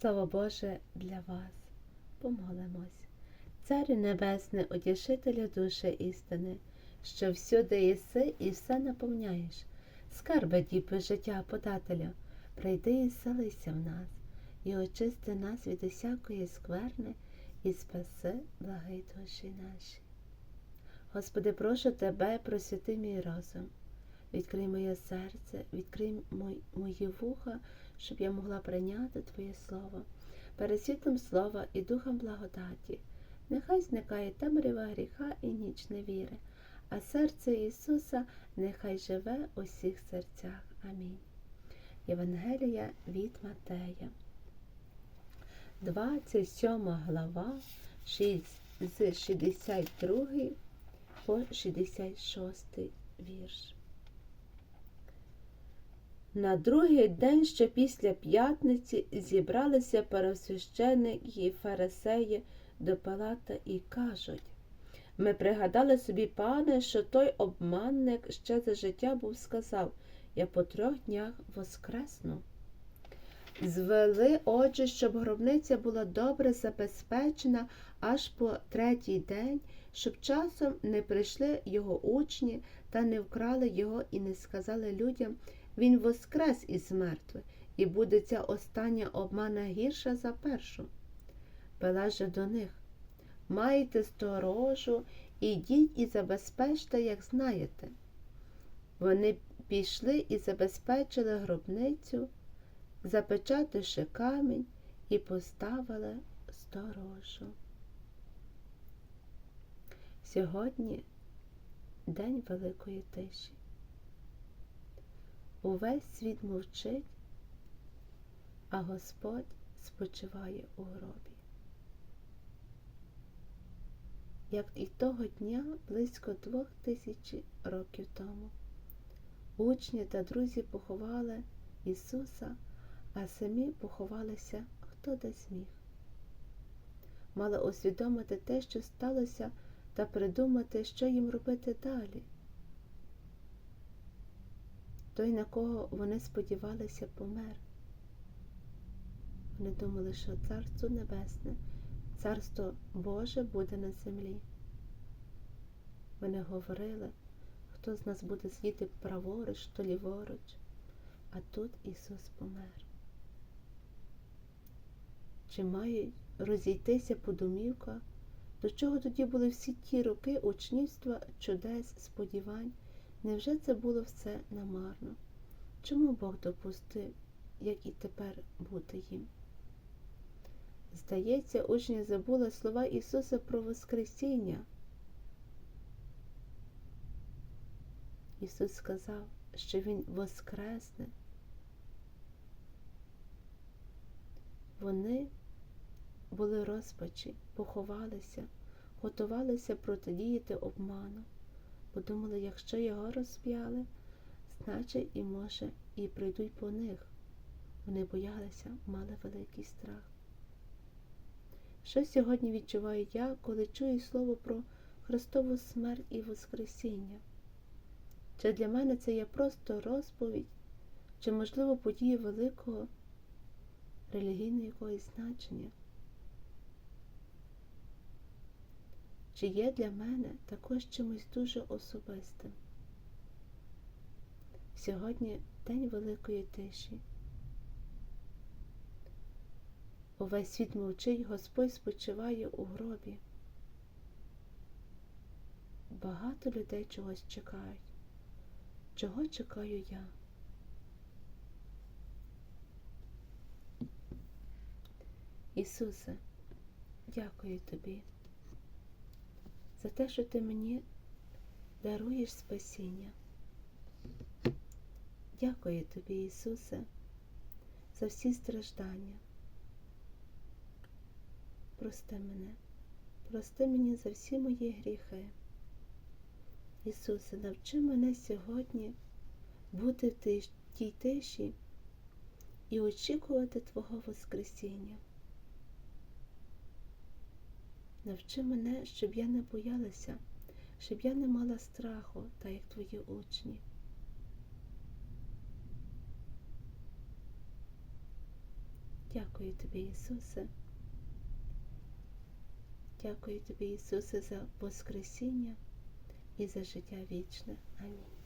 Слово Боже для вас. Помолимось. Царю Небесний, утішителю душі істини, що всюди єси і все наповняєш. Скарби діпи життя подателю, прийди і селися в нас, і очисти нас від усякої скверни, і спаси, благи душі наші. Господи, прошу Тебе, просвіти мій розум, відкрий моє серце, відкрий мої, вуха, щоб я могла прийняти Твоє Слово, перед світлом Слова і Духом благодаті. Нехай зникає темрява гріха і ніч невіри, а серце Ісуса нехай живе у всіх серцях. Амінь. Євангелія від Матея, 27 глава, 6, з 62 по 66 вірш. На другий день, що після п'ятниці, зібралися первосвященники і фарисеї до Палата і кажуть ми пригадали собі, пане, що той обманник ще за життя був сказав я по трьох днях воскресну. Звели, отже, щоб гробниця була добре забезпечена аж по третій день, щоб часом не прийшли його учні та не вкрали його і не сказали людям він воскрес із мертвих, і буде ця остання обмана гірша за першу. Пила до них Маєте сторожу, ідіть і забезпечте, як знаєте. Вони пішли і забезпечили гробницю, запечатавши камінь і поставили сторожу. Сьогодні день великої тиші. Увесь світ мовчить, а Господь спочиває у гробі. Як і того дня близько двох тисяч років тому. Учні та друзі поховали Ісуса, а самі поховалися хто де зміг. Мали усвідомити те, що сталося, та придумати, що їм робити далі. Той, на кого вони сподівалися, помер. Вони думали, що Царство Небесне, Царство Боже буде на землі. Вони говорили, хто з нас буде сидіти праворуч, то ліворуч, а тут Ісус помер. Чи мають розійтися по домівках? До чого тоді були всі ті роки учнівства, чудес, сподівань? Невже це було все намарно? Чому Бог допустив, як і тепер бути їм? Здається, учні забули слова Ісуса про Воскресіння. Ісус сказав, що Він воскресне. Вони були розпачі, поховалися, готувалися протидіяти обману, подумали, якщо його розп'яли, значить і може, і прийдуть по них. Вони боялися, мали великий страх. Що сьогодні відчуваю я, коли чую слово про Христову смерть і Воскресіння? Чи для мене це є просто розповідь, чи, можливо, подія великого релігійного якогось значення? Чи є для мене також чимось дуже особистим? Сьогодні день великої тиші. Увесь світ мовчить, Господь спочиває у гробі. Багато людей чогось чекають. Чого чекаю я? Ісусе, дякую Тобі за те, що Ти мені даруєш спасіння. Дякую Тобі, Ісусе, за всі страждання. Прости мене, прости мені за всі мої гріхи. Ісусе, навчи мене сьогодні бути в тій тиші і очікувати Твого Воскресіння. Навчи мене, щоб я не боялася, щоб я не мала страху, так як Твої учні. Дякую тобі, Ісусе. Дякую тобі, Ісусе, за Воскресіння і за життя вічне. Амінь.